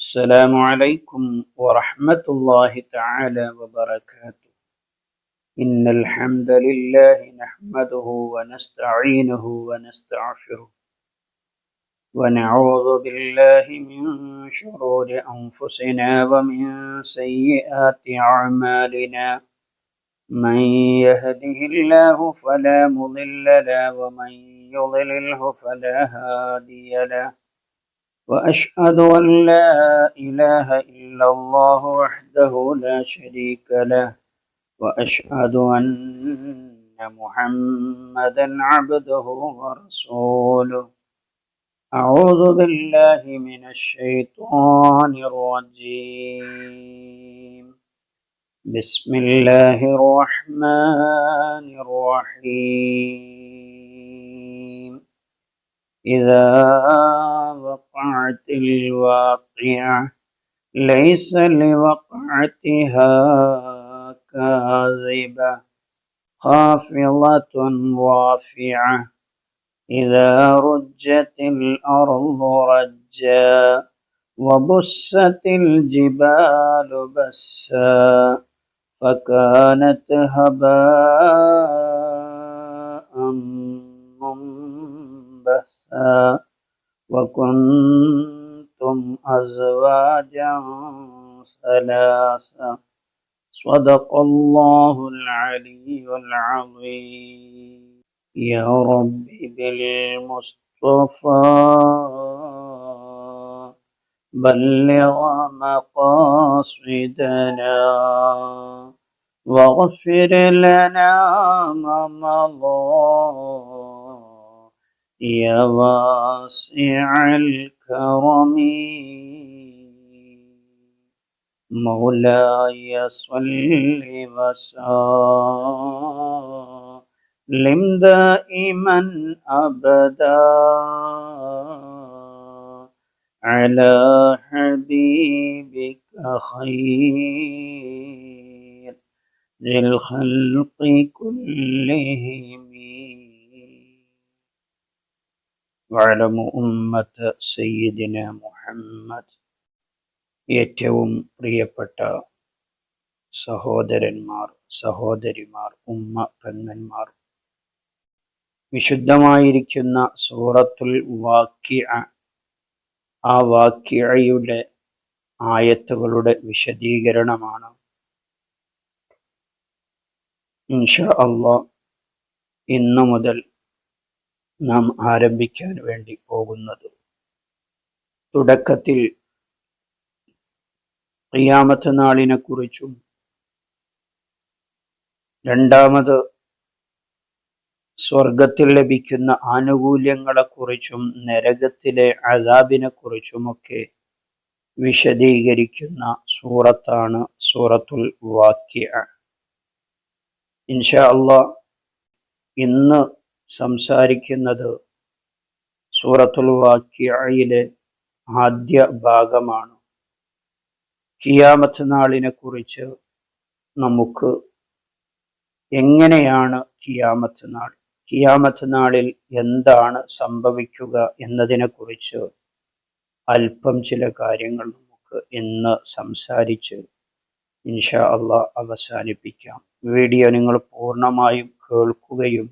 السلام عليكم ورحمة الله تعالى وبركاته. إن الحمد لله نحمده ونستعينه ونستغفره ونعوذ بالله من شرور أنفسنا ومن سيئات أعمالنا. من يهده الله فلا مضل له ومن يضلله فلا هادي له. وأشهد أن لا إله إلا الله وحده لا شريك له وأشهد أن محمدا عبده ورسوله. أعوذ بالله من الشيطان الرجيم. بسم الله الرحمن الرحيم. إذا وقعت الواقعة ليس لوقعتها كاذبة خافضة رافعة إذا رجت الأرض رجا وبست الجبال بسا فكانت هباء وكنتم أزواجا ثلاثا صدق الله العلي العظيم. يا رب بالمصطفى بلغ مقاصدنا واغفر لنا ما مضى. يا واسع الكرم. مولاي صل وسلم. دائما أبدا. على حبيبك خير. للخلق كلهم. വഴലമു ഉമ്മത്ത് സയ്യിദിന് മുഹമ്മദ് ഏറ്റവും പ്രിയപ്പെട്ട സഹോദരന്മാർ സഹോദരിമാർ ഉമ്മ പെങ്ങന്മാർ. വിശുദ്ധമായിരിക്കുന്ന സൂറത്തുൽ വാക്യ ആ വാക്യയുടെ ആയത്തുകളുടെ വിശദീകരണമാണ്. ഇൻഷ അള്ളാഹ് ഇന്നു മുതൽ നാം ആരംഭിക്കാൻ വേണ്ടി പോകുന്നത്. തുടക്കത്തിൽ റിയാമത്ത് നാളിനെ കുറിച്ചും രണ്ടാമത് സ്വർഗത്തിൽ ലഭിക്കുന്ന ആനുകൂല്യങ്ങളെക്കുറിച്ചും നരകത്തിലെ അതാബിനെ കുറിച്ചുമൊക്കെ വിശദീകരിക്കുന്ന സൂറത്താണ് സൂറത്തുൽ വാക്യ ഇൻഷാ അള്ളാ ഇന്ന് സംസാരിക്കുന്നത് സൂറത്തുൽ വാക്യയിലെ ആദ്യ ഭാഗമാണ്. കിയാമത്ത് നാളിനെ കുറിച്ച് നമുക്ക് എങ്ങനെയാണ് കിയാമത്ത് നാൾ? കിയാമത്ത് നാളിൽ എന്താണ് സംഭവിക്കുക എന്നതിനെ കുറിച്ച് അല്പം ചില കാര്യങ്ങൾ നമുക്ക് ഇന്ന് സംസാരിച്ച് ഇൻഷാ അള്ളാഹ് അവസാനിപ്പിക്കാം. വീഡിയോ നിങ്ങൾ പൂർണമായും കേൾക്കുകയും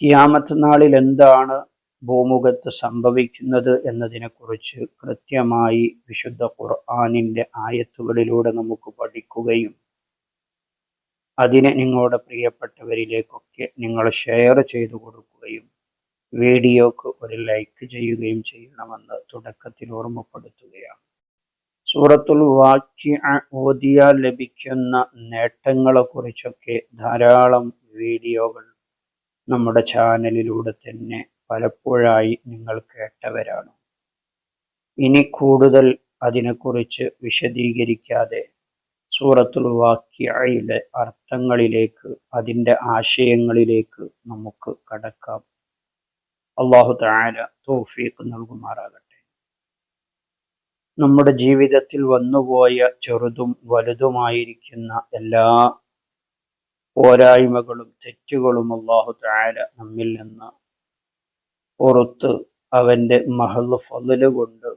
കിയാമത്ത് നാളിൽ എന്താണ് ഭൂമുഖത്ത് സംഭവിക്കുന്നത് എന്നതിനെക്കുറിച്ച് കൃത്യമായി വിശുദ്ധ ഖുർആാനിന്റെ ആയത്തുകളിലൂടെ നമുക്ക് പഠിക്കുകയും അതിനെ നിങ്ങളുടെ പ്രിയപ്പെട്ടവരിലേക്കൊക്കെ നിങ്ങൾ ഷെയർ ചെയ്തു കൊടുക്കുകയും വീഡിയോക്ക് ഒരു ലൈക്ക് ചെയ്യുകയും ചെയ്യണമെന്ന് തുടക്കത്തിൽ ഓർമ്മപ്പെടുത്തുകയാണ്. സൂറത്തുൽ വാക്യ ഓതിയാൽ ലഭിക്കുന്ന നേട്ടങ്ങളെക്കുറിച്ചൊക്കെ ധാരാളം വീഡിയോകൾ നമ്മുടെ ചാനലിലൂടെ തന്നെ പലപ്പോഴായി നിങ്ങൾ കേട്ടവരാണ്. ഇനി കൂടുതൽ അതിനെക്കുറിച്ച് വിശദീകരിക്കാതെ സൂറത്തുൽ വാക്യയിലെ അർത്ഥങ്ങളിലേക്ക് അതിന്റെ ആശയങ്ങളിലേക്ക് നമുക്ക് കടക്കാം. അള്ളാഹു താര തോഫീക്ക് നൽകുമാറാകട്ടെ. നമ്മുടെ ജീവിതത്തിൽ വന്നുപോയ ചെറുതും വലുതുമായിരിക്കുന്ന എല്ലാ പോരായ്മകളും തെറ്റുകളും അള്ളാഹു താര നമ്മിൽ നിന്ന് പുറത്ത് അവന്റെ മഹൽ ഫضൽ കൊണ്ട്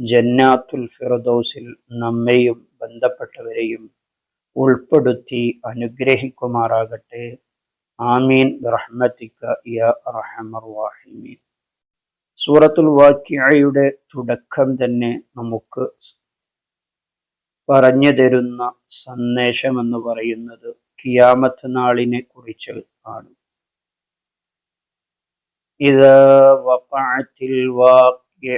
ജന്നാത്തുൽ ഫിറദോസിൽ നമ്മെയും ബന്ധപ്പെട്ടവരെയും ഉൾപ്പെടുത്തി അനുഗ്രഹിക്കുമാറാകട്ടെ. ആമീൻ. റഹ്മത്തിക്ക യ റഹമർ സൂറത്തുൽ വാക്യയുടെ തുടക്കം തന്നെ നമുക്ക് പറഞ്ഞു തരുന്ന സന്ദേശം എന്ന് പറയുന്നത് കിയാമത്ത് നാളിനെ കുറിച്ച് ആണ് ഇത് വഖഅത്തിൽ വാക്യ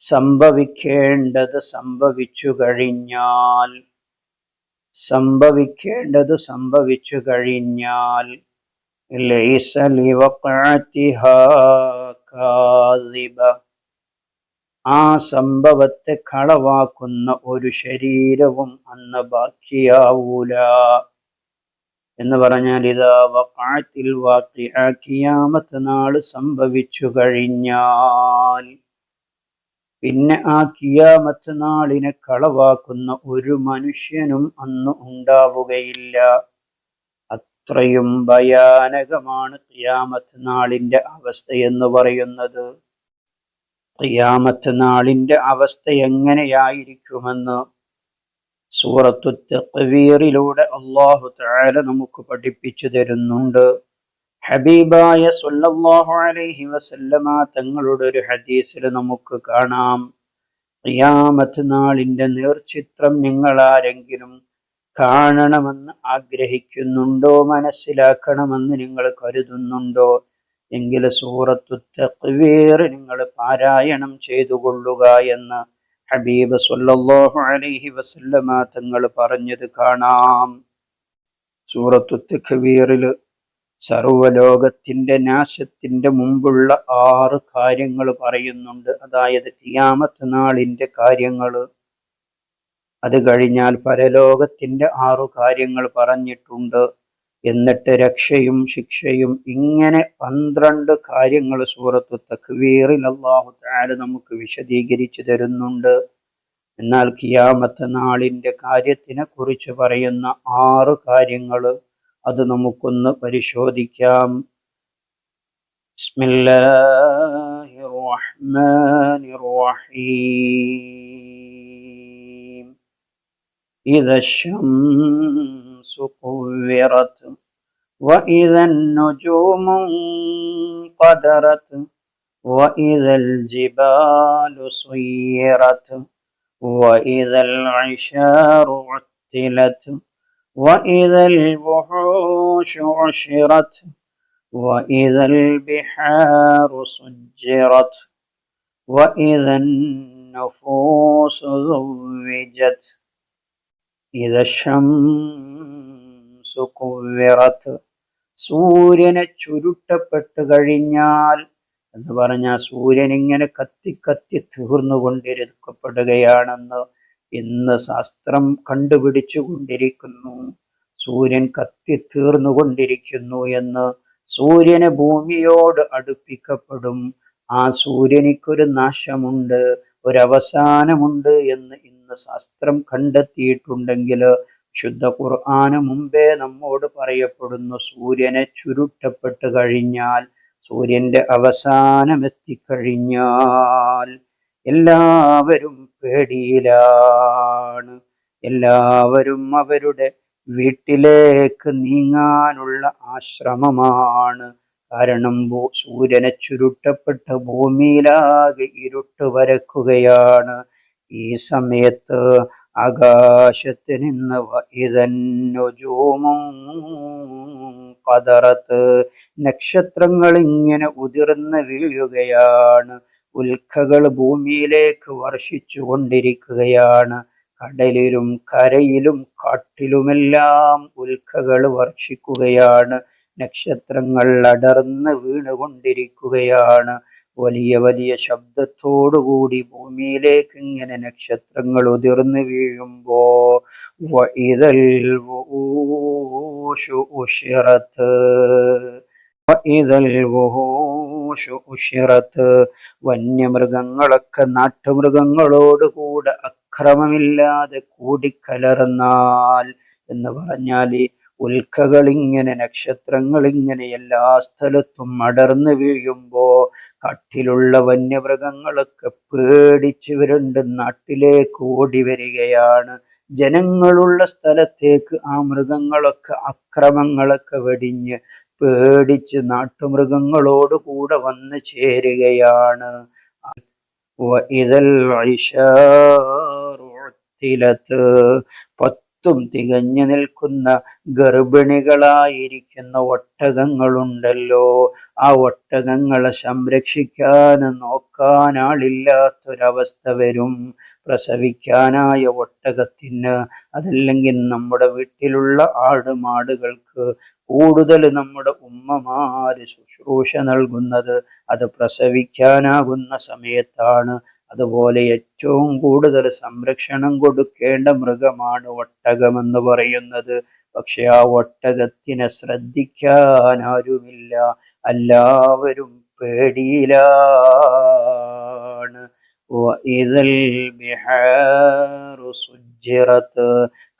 സംഭവിക്കേണ്ടത് സംഭവിച്ചു കഴിഞ്ഞാൽ സംഭവിക്കേണ്ടത് സംഭവിച്ചു കഴിഞ്ഞാൽ ലൈസ ലിവഖഅതിഹാ കാദിബ ആ സംഭവത്തെ കളവാക്കുന്ന ഒരു ശരീരവും അന്ന് ബാക്കിയാവൂല. എന്ന് പറഞ്ഞാൽ ഇതാ വഖഅത്തിൽ വാഖിഅ കിയാമത്ത് നാൾ സംഭവിച്ചു കഴിഞ്ഞാൽ പിന്നെ ആ കിയാമത്ത് നാളിനെ കളവാക്കുന്ന ഒരു മനുഷ്യനും അന്ന് ഉണ്ടാവുകയില്ല. അത്രയും ഭയാനകമാണ് കിയാമത്ത് നാളിന്റെ അവസ്ഥയെന്ന് പറയുന്നത്. ഖിയാമത്ത് നാളിന്റെ അവസ്ഥ എങ്ങനെയായിരിക്കുമെന്ന് സൂറത്തു തക്വീറിലൂടെ അള്ളാഹു താല നമുക്ക് പഠിപ്പിച്ചു തരുന്നുണ്ട്. ഹബീബായ സല്ലല്ലാഹു അലൈഹി വസല്ലമ തങ്ങളുടെ ഒരു ഹദീസിൽ നമുക്ക് കാണാം. ഖിയാമത്ത് നാളിന്റെ നേർചിത്രം നിങ്ങൾ ആരെങ്കിലും കാണണമെന്ന് ആഗ്രഹിക്കുന്നുണ്ടോ? മനസ്സിലാക്കണമെന്ന് നിങ്ങൾ കരുതുന്നുണ്ടോ? എങ്കിൽ സൂറത്തു തക്വീർ നിങ്ങൾ പാരായണം ചെയ്തു കൊള്ളുക എന്ന് ഹബീബ് സല്ലല്ലാഹു അലൈഹി വസല്ലമ തങ്ങൾ പറഞ്ഞത് കാണാം. സൂറത്തു തക്വീറിൽ സർവലോകത്തിന്റെ നാശത്തിന്റെ മുമ്പുള്ള ആറ് കാര്യങ്ങൾ പറയുന്നുണ്ട്. അതായത് കിയാമത്ത് നാളിന്റെ കാര്യങ്ങൾ. അത് കഴിഞ്ഞാൽ പരലോകത്തിന്റെ ആറു കാര്യങ്ങൾ പറഞ്ഞിട്ടുണ്ട്. എന്നിട്ട് രക്ഷയും ശിക്ഷയും ഇങ്ങനെ പന്ത്രണ്ട് കാര്യങ്ങൾ സൂറത്ത് തക്വീറിൽ അള്ളാഹു താര നമുക്ക് വിശദീകരിച്ചു തരുന്നുണ്ട്. എന്നാൽ കിയാമത്ത് നാളിന്റെ കാര്യത്തിനെ കുറിച്ച് പറയുന്ന ആറ് കാര്യങ്ങൾ അത് നമുക്കൊന്ന് പരിശോധിക്കാം. ഇതശം الشمس كورت وإذا النجوم انقدرت وإذا الجبال سيرت وإذا العشار عطلت وإذا الوحوش عشرت وإذا البحار سجرت وإذا النفوس زوجت إذا الشمس كورت സൂര്യനെ ചുരുട്ടപ്പെട്ട് കഴിഞ്ഞാൽ എന്ന് പറഞ്ഞാൽ സൂര്യൻ ഇങ്ങനെ കത്തി കത്തി തീർന്നുകൊണ്ടിരിക്കപ്പെടുകയാണെന്ന് ഇന്ന് ശാസ്ത്രം കണ്ടുപിടിച്ചു കൊണ്ടിരിക്കുന്നു സൂര്യൻ കത്തി തീർന്നുകൊണ്ടിരിക്കുന്നു എന്ന് സൂര്യന് ഭൂമിയോട് അടുപ്പിക്കപ്പെടും ആ സൂര്യനിക്കൊരു നാശമുണ്ട് ഒരവസാനമുണ്ട് എന്ന് ഇന്ന് ശാസ്ത്രം കണ്ടെത്തിയിട്ടുണ്ടെങ്കിൽ ശുദ്ധ ഖുർആന് മുമ്പേ നമ്മോട് പറയപ്പെടുന്നു സൂര്യനെ ചുരുട്ടപ്പെട്ട് കഴിഞ്ഞാൽ സൂര്യന്റെ അവസാനം എത്തിക്കഴിഞ്ഞാൽ എല്ലാവരും പേടിയിലാണ്. എല്ലാവരും അവരുടെ വീട്ടിലേക്ക് നീങ്ങാനുള്ള ആശ്രമമാണ്. കാരണം സൂര്യനെ ചുരുട്ടപ്പെട്ട് ഭൂമിയിലാകെ ഇരുട്ട് വരക്കുകയാണ്. ഈ സമയത്ത് ആകാശത്ത് നിന്ന് ഇതന്നുജൂമും കതറത്ത് നക്ഷത്രങ്ങൾ ഇങ്ങനെ ഉതിർന്ന് വീഴുകയാണ്. ഉൽക്കകൾ ഭൂമിയിലേക്ക് വർഷിച്ചു കൊണ്ടിരിക്കുകയാണ്. കടലിലും കരയിലും കാട്ടിലുമെല്ലാം ഉൽക്കകൾ വർഷിക്കുകയാണ്. നക്ഷത്രങ്ങൾ അടർന്ന് വീണുകൊണ്ടിരിക്കുകയാണ്. വലിയ വലിയ ശബ്ദത്തോടുകൂടി ഭൂമിയിലേക്ക് ഇങ്ങനെ നക്ഷത്രങ്ങൾ ഉതിർന്നു വീഴുമ്പോ വൈതൽ ഉഷിറത്ത് ഉശിറത്ത് വന്യമൃഗങ്ങളൊക്കെ നാട്ടുമൃഗങ്ങളോടുകൂടെ അക്രമമില്ലാതെ കൂടിക്കലർന്നാൽ എന്ന് പറഞ്ഞാൽ ഉൽക്കകൾ ഉൽക്കകളിങ്ങനെ നക്ഷത്രങ്ങളിങ്ങനെ എല്ലാ സ്ഥലത്തും അടർന്നു വീഴുമ്പോ കാട്ടിലുള്ള വന്യമൃഗങ്ങളൊക്കെ പേടിച്ച് വരണ്ട് നാട്ടിലേക്ക് ഓടി വരികയാണ്. ജനങ്ങളുള്ള സ്ഥലത്തേക്ക് ആ മൃഗങ്ങളൊക്കെ അക്രമങ്ങളൊക്കെ വെടിഞ്ഞ് പേടിച്ച് നാട്ടുമൃഗങ്ങളോട് കൂടെ വന്ന് ചേരുകയാണ്. പത്ത് തീർത്തും തികഞ്ഞു നിൽക്കുന്ന ഗർഭിണികളായിരിക്കുന്ന ഒട്ടകങ്ങളുണ്ടല്ലോ. ആ ഒട്ടകങ്ങളെ സംരക്ഷിക്കാൻ നോക്കാനാളില്ലാത്തൊരവസ്ഥ വരും. പ്രസവിക്കാനായ ഒട്ടകത്തിന് അതല്ലെങ്കിൽ നമ്മുടെ വീട്ടിലുള്ള ആടുമാടുകൾക്ക് കൂടുതൽ നമ്മുടെ ഉമ്മമാര് ശുശ്രൂഷ നൽകുന്നത് അത് പ്രസവിക്കാനാകുന്ന സമയത്താണ്. അതുപോലെ ഏറ്റവും കൂടുതൽ സംരക്ഷണം കൊടുക്കേണ്ട മൃഗമാണ് ഒട്ടകമെന്ന് പറയുന്നത്. പക്ഷെ ആ ഒട്ടകത്തിനെ ശ്രദ്ധിക്കാൻ ആരുമില്ല. എല്ലാവരും പേടിയിലാണ്.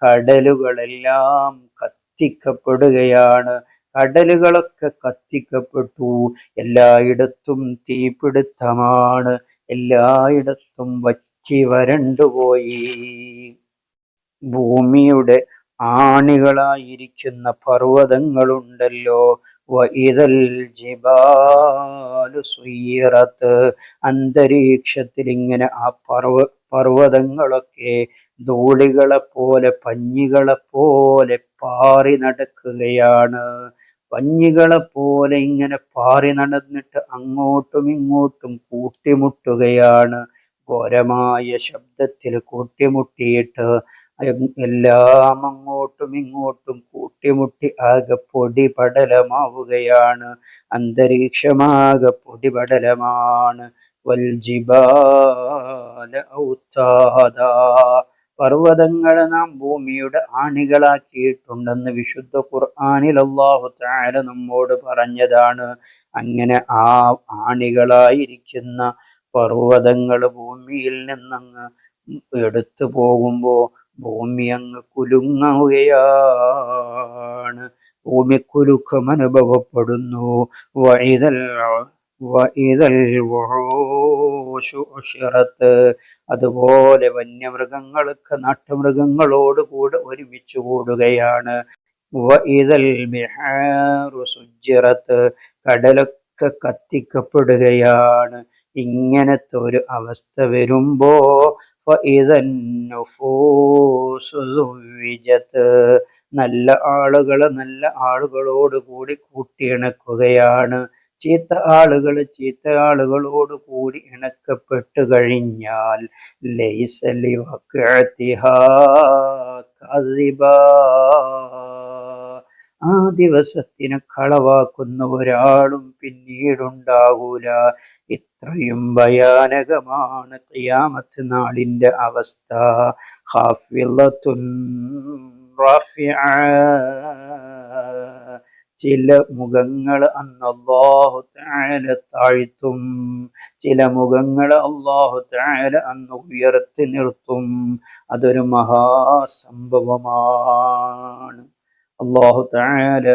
കടലുകളെല്ലാം കത്തിക്കപ്പെടുകയാണ്. കടലുകളൊക്കെ കത്തിക്കപ്പെട്ടു. എല്ലായിടത്തും തീപിടുത്തമാണ്. എല്ലായിടത്തും വച്ചി വരണ്ടുപോയി ഭൂമിയുടെ ആണികളായിരിക്കുന്ന പർവതങ്ങളുണ്ടല്ലോ. വൈതൽ ജിബാലു സുയ്യറത്ത് അന്തരീക്ഷത്തിൽ ഇങ്ങനെ ആ പർവ പർവതങ്ങളൊക്കെ ധൂളികളെപ്പോലെ പഞ്ഞികളെപ്പോലെ പഞ്ഞികളെ പോലെ പാറി നടക്കുകയാണ്. പഞ്ഞികളെ പോലെ ഇങ്ങനെ പാറി നടന്നിട്ട് അങ്ങോട്ടും ഇങ്ങോട്ടും കൂട്ടിമുട്ടുകയാണ്. ഘോരമായ ശബ്ദത്തിൽ കൂട്ടിമുട്ടിയിട്ട് എല്ലാം അങ്ങോട്ടും ഇങ്ങോട്ടും കൂട്ടിമുട്ടി ആകെ പൊടി പടലമാവുകയാണ് അന്തരീക്ഷമാകെ പൊടി പടലമാണ് വൽജിബാല ഔത്താദാ. പർവതങ്ങളെ നാം ഭൂമിയുടെ ആണികളാക്കിയിട്ടുണ്ടെന്ന് വിശുദ്ധ ഖുർആാനിൽ അള്ളാഹു താര നമ്മോട് പറഞ്ഞതാണ്. അങ്ങനെ ആ ആണികളായിരിക്കുന്ന പർവതങ്ങൾ ഭൂമിയിൽ നിന്നങ്ങ് എടുത്തു പോകുമ്പോ ഭൂമി അങ്ങ് കുലുങ്ങുകയാണ്. ഭൂമി കുലുക്കം അനുഭവപ്പെടുന്നു. വൈതൽ വൈതൽ ഉഷിറത്ത് അതുപോലെ വന്യമൃഗങ്ങൾക്ക് നാട്ടുമൃഗങ്ങളോട് കൂടെ ഒരുമിച്ച് കൂടുകയാണ്. കടലൊക്കെ കത്തിക്കപ്പെടുകയാണ്. ഇങ്ങനത്തെ ഒരു അവസ്ഥ വരുമ്പോ നല്ല ആളുകളെ നല്ല ആളുകളോട് കൂടി കൂട്ടിയിണക്കുകയാണ്. ചീത്ത ആളുകൾ ചീത്ത ആളുകളോട് കൂടി ഇണക്കപ്പെട്ടു കഴിഞ്ഞാൽ ലൈസലി ആ ദിവസത്തിന് കളവാക്കുന്ന ഒരാളും പിന്നീടുണ്ടാകൂല. ഇത്രയും ഭയാനകമാണ് ഖിയാമത്ത് നാളിന്റെ അവസ്ഥ. ഹാഫിളത്തുൻ റാഫിഅ ചില മുഖങ്ങൾ അന്ന് അള്ളാഹു താല താഴ്ത്തും. ചില മുഖങ്ങൾ അള്ളാഹു താല അന്ന് ഉയർത്തി നിർത്തും. അതൊരു മഹാസംഭവമാണ്. അള്ളാഹു താല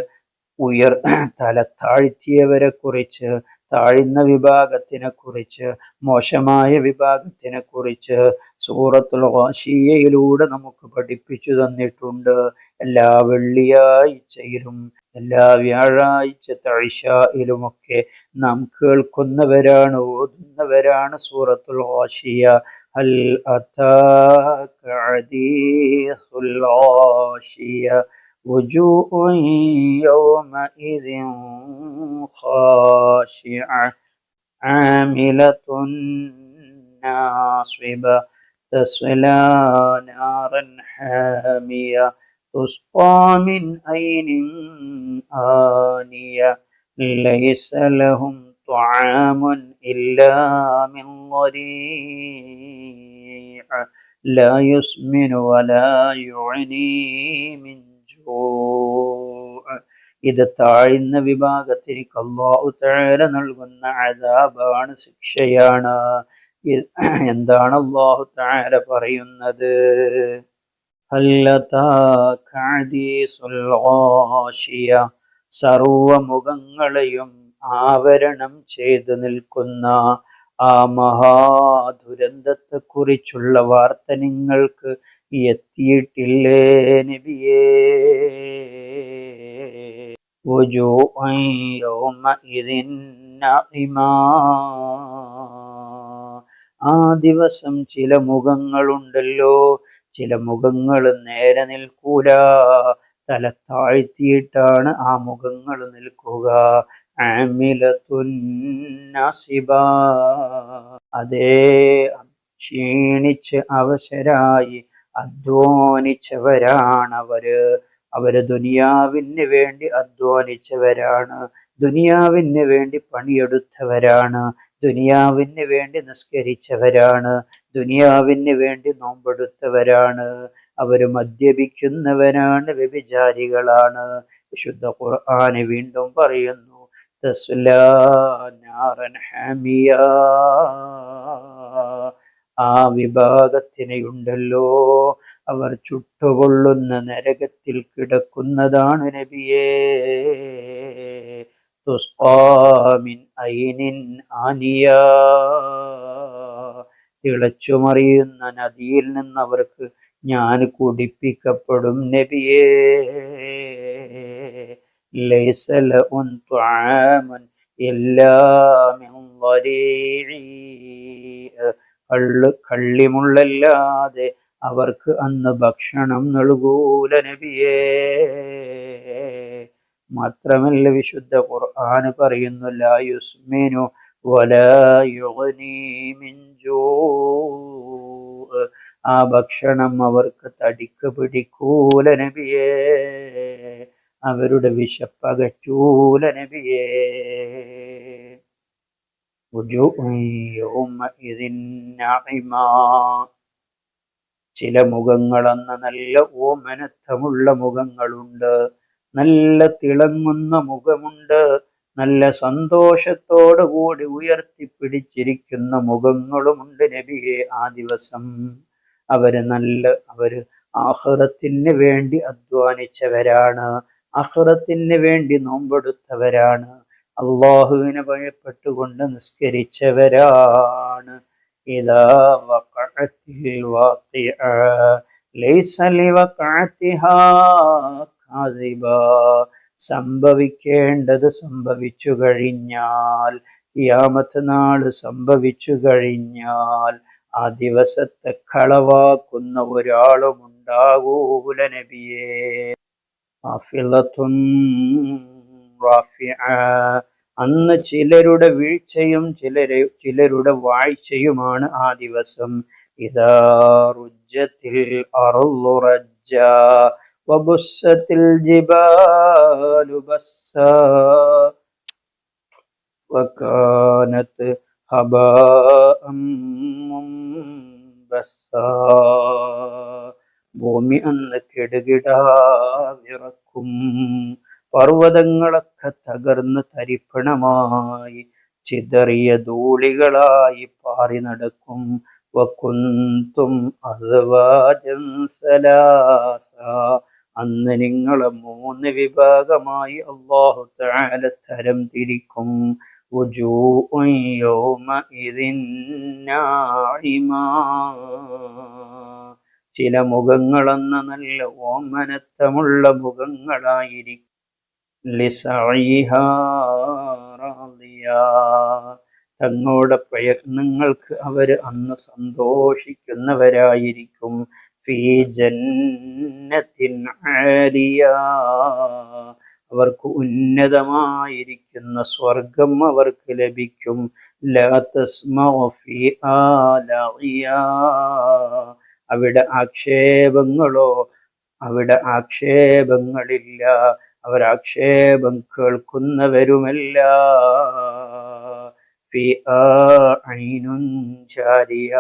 ഉയർ തല താഴ്ത്തിയവരെ കുറിച്ച് താഴ്ന്ന വിഭാഗത്തിനെ കുറിച്ച് മോശമായ വിഭാഗത്തിനെ കുറിച്ച് സൂറത്തുൽ വാശിയയിലൂടെ നമുക്ക് പഠിപ്പിച്ചു തന്നിട്ടുണ്ട്. എല്ലാ വെള്ളിയാഴ്ചയിലും എല്ലാ വ്യാഴാഴ്ച തഴിശയിലുമൊക്കെ നാം കേൾക്കുന്നവരാണ് ഓതുന്നവരാണ് സൂറത്തുൽ വാശിയ ഹൽ അതാക ഹദീസുൽ വാശിയ وجوه يومئذ خاشعة عاملة ناصبة تصلى نارا حامية تسقى من عين آنية ليس لهم طعام إلا من ضريع لا يسمن ولا يعني من ഇത് താഴ്ന്ന വിഭാഗത്തിലേക്ക് അള്ളാഹു താര നൽകുന്ന അതാബാണ് ശിക്ഷയാണ് എന്താണ് അള്ളാഹു താര പറയുന്നത് സർവമുഖങ്ങളെയും ആവരണം ചെയ്തു നിൽക്കുന്ന ആ മഹാദുരന്തത്തെക്കുറിച്ചുള്ള വാർത്ത നിങ്ങൾക്ക് എത്തിയിട്ടില്ലേ നബിയേ وجوه يومئذ ناعمة ആ ദിവസം ചില മുഖങ്ങളുണ്ടല്ലോ ചില മുഖങ്ങൾ നേരെ നിൽക്കൂല. തല താഴ്ത്തിയിട്ടാണ് ആ മുഖങ്ങൾ നിൽക്കുക. അതേ ക്ഷീണിച്ച് അവശരായി അധ്വാനിച്ചവരാണവര്. അവർ ദുനിയാവിന് വേണ്ടി അധ്വാനിച്ചവരാണ്. ദുനിയാവിന് വേണ്ടി പണിയെടുത്തവരാണ്. ദുനിയാവിന് വേണ്ടി നിസ്കരിച്ചവരാണ്. ദുനിയാവിന് വേണ്ടി നോമ്പെടുത്തവരാണ്. അവർ മദ്യപിക്കുന്നവരാണ് വ്യഭിചാരികളാണ്. വിശുദ്ധ ഖുർആാന് വീണ്ടും പറയുന്നു ആ വിഭാഗത്തിനെയുണ്ടല്ലോ അവർ ചുട്ടുകൊള്ളുന്ന നരകത്തിൽ കിടക്കുന്നതാണ് നബിയേ. തുസ്കാമിൻ ഐനിൻ ആനിയ. തിളച്ചുമറിയുന്ന നദിയിൽ നിന്ന് അവർക്ക് ഞാൻ കുടിപ്പിക്കപ്പെടും. നബിയേ ലൈസല ഉൻ കള്ള് കള്ളിമുള്ളല്ലാതെ അവർക്ക് അന്ന് ഭക്ഷണം നൽകൂല നബിയേ. മാത്രമല്ല വിശുദ്ധ ഖുർആൻ പറയുന്നു ലാ യുസ്മിനു വലാ യുഗ്നി മിൻ ജൂ' ആ ഭക്ഷണം അവർക്ക് തടിക്ക് പിടിക്കൂല നബിയേ അവരുടെ വിശപ്പകറ്റൂല നബിയേ وجوه يومئذ ناعمة ചില മുഖങ്ങളെന്ന നല്ല ഓമനത്വമുള്ള മുഖങ്ങളുണ്ട് നല്ല തിളങ്ങുന്ന മുഖമുണ്ട് നല്ല സന്തോഷത്തോടുകൂടി ഉയർത്തിപ്പിടിച്ചിരിക്കുന്ന മുഖങ്ങളുമുണ്ട് നബിയെ ആ ദിവസം. അവർ നല്ല അവർ ആഹ്റത്തിന് വേണ്ടി അധ്വാനിച്ചവരാണ്. അഹ്റത്തിന് വേണ്ടി നോമ്പെടുത്തവരാണ്. അള്ളാഹുവിനെ ഭയപ്പെട്ടുകൊണ്ട് നിസ്കരിച്ചവരാണ്. ഇതാ ലൈസലി സംഭവിക്കേണ്ടത് സംഭവിച്ചു കഴിഞ്ഞാൽ കിയാമത്ത് നാൾ സംഭവിച്ചു കഴിഞ്ഞാൽ ആ ദിവസത്തെ കളവാക്കുന്ന ഒരാളും ഉണ്ടാകൂല നബിയേ. അന്ന് ചിലരുടെ വീഴ്ചയും ചിലരെ ചിലരുടെ വാഴ്ചയുമാണ് ആ ദിവസം. ഇതാ റുജ്ജത്തിൽ അറുളുറജ്ജ മുംബസ്സാ ഭൂമി അന്ന് കെടുകിടാ വിറക്കും. പർവതങ്ങളൊക്കെ തകർന്ന് തരിപ്പണമായി. ചിതറിയ ധൂളികളായി പാറി നടക്കും. വക്കുന്തും അഥവാ സലാസ. അന്ന് നിങ്ങളെ മൂന്ന് വിഭാഗമായി അള്ളാഹു താല തരം തിരിക്കും. ചില മുഖങ്ങളെന്ന നല്ല ഓമനത്തമുള്ള മുഖങ്ങളായിരിക്കും. തങ്ങളുടെ പ്രയത്നങ്ങൾക്ക് അവർ അന്ന് സന്തോഷിക്കുന്നവരായിരിക്കും. ഫീ ജന്നത്തിൻ ആലിയ. അവർക്ക് ഉന്നതമായിരിക്കുന്ന സ്വർഗം അവർക്ക് ലഭിക്കും. അവിടെ ആക്ഷേപങ്ങളോ അവിടെ ആക്ഷേപങ്ങളില്ല. അവരാക്ഷേപം കേൾക്കുന്നവരുമല്ല. ഫിആ ഐനുൻ ജാരിയ.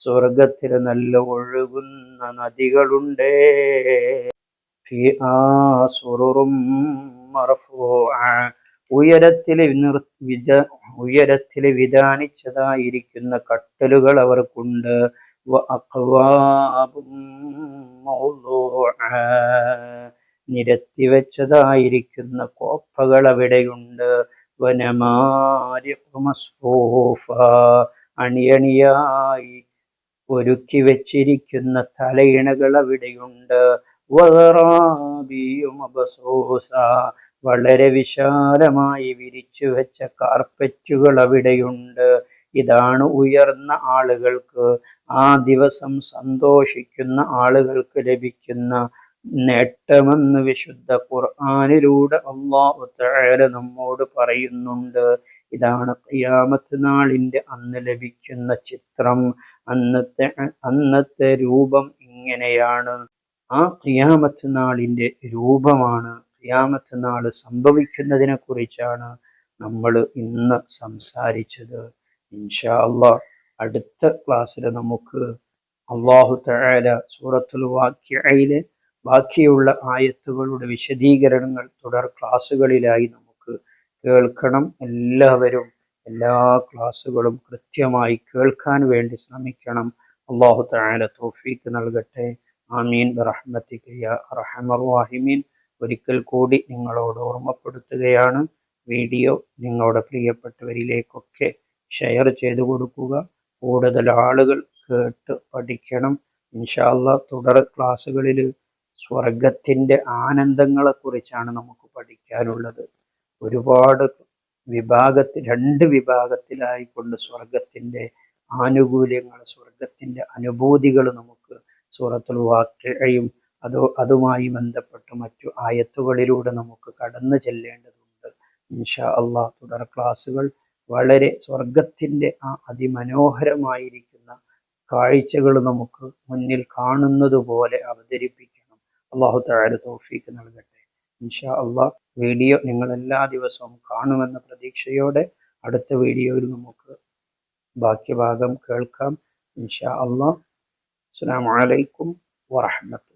സ്വർഗത്തിൽ നല്ല ഒഴുകുന്ന നദികളുണ്ട്. ഉയരത്തിൽ വിജ ഉയരത്തിൽ വിധാനിച്ചതായിരിക്കുന്ന കട്ടലുകൾ അവർക്കുണ്ട്. നിരത്തി വെച്ചതായിരിക്കുന്ന കോപ്പകൾ അവിടെയുണ്ട്. വനമാര്യ അണിയണിയായി ഒരുക്കി വെച്ചിരിക്കുന്ന തലയിണകൾ അവിടെയുണ്ട്. വളരെ വിശാലമായി വിരിച്ചു വെച്ച കാർപ്പറ്റുകൾ അവിടെയുണ്ട്. ഇതാണ് ഉയർന്ന ആളുകൾക്ക് ആ ദിവസം സന്തോഷിക്കുന്ന ആളുകൾക്ക് ലഭിക്കുന്ന നേട്ടമെന്ന് വിശുദ്ധ ഖുർആാനിലൂടെ അള്ളാഹു തആല നമ്മോട് പറയുന്നുണ്ട്. ഇതാണ് ഖിയാമത്ത് നാളിന്റെ അന്ന് ലഭിക്കുന്ന ചിത്രം. അന്നത്തെ അന്നത്തെ രൂപം ഇങ്ങനെയാണ്. ആ ക്രിയാമത്ത് നാളിന്റെ രൂപമാണ്. ക്രിയാമത്ത് നാൾ സംഭവിക്കുന്നതിനെ കുറിച്ചാണ് നമ്മൾ ഇന്ന് സംസാരിച്ചത്. ഇൻഷാ അള്ളാ അടുത്ത ക്ലാസ്സിൽ നമുക്ക് അള്ളാഹു തആല സൂറത്തുൽ വാക്യയിലെ ബാക്കിയുള്ള ആയത്തുകളുടെ വിശദീകരണങ്ങൾ തുടർ ക്ലാസ്സുകളിലായി നമുക്ക് കേൾക്കണം. എല്ലാവരും എല്ലാ ക്ലാസ്സുകളും കൃത്യമായി കേൾക്കാൻ വേണ്ടി ശ്രമിക്കണം. അള്ളാഹു തആല തോഫീക്ക് നൽകട്ടെ. ആമീൻ. റഹ്മത്തിൻ ഒരിക്കൽ കൂടി നിങ്ങളോട് ഓർമ്മപ്പെടുത്തുകയാണ്. വീഡിയോ നിങ്ങളുടെ പ്രിയപ്പെട്ടവരിലേക്കൊക്കെ ഷെയർ ചെയ്തു കൊടുക്കുക. കൂടുതൽ ആളുകൾ കേട്ട് പഠിക്കണം. ഇൻഷാല്ല തുടർ ക്ലാസ്സുകളിൽ സ്വർഗത്തിന്റെ ആനന്ദങ്ങളെക്കുറിച്ചാണ് നമുക്ക് പഠിക്കാനുള്ളത്. ഒരുപാട് വിഭാഗത്തിൽ രണ്ട് വിഭാഗത്തിലായിക്കൊണ്ട് സ്വർഗത്തിന്റെ ആനുകൂല്യങ്ങൾ സ്വർഗത്തിന്റെ അനുഭൂതികൾ നമുക്ക് സൂറത്തുൽ വാക്കയും അതോ അതുമായി ബന്ധപ്പെട്ട് മറ്റു ആയത്തുകളിലൂടെ നമുക്ക് കടന്നു ചെല്ലേണ്ടതുണ്ട്. ഇൻഷാ അള്ളാഹ് തുടർ ക്ലാസ്സുകൾ വളരെ സ്വർഗത്തിന്റെ ആ അതിമനോഹരമായിരിക്കുന്ന കാഴ്ചകൾ നമുക്ക് മുന്നിൽ കാണുന്നത് പോലെ അവതരിപ്പിക്കണം. അള്ളാഹു താര തോഫീക്ക് നൽകട്ടെ. ഇൻഷാ അള്ളാഹ് വീഡിയോ നിങ്ങൾ എല്ലാ ദിവസവും കാണുമെന്ന പ്രതീക്ഷയോടെ അടുത്ത വീഡിയോയിൽ നമുക്ക് ബാക്കി ഭാഗം കേൾക്കാം. ഇൻഷാ അള്ളാഹ്. അസ്സാം വലൈക്കും വറഹമത്തുള്ള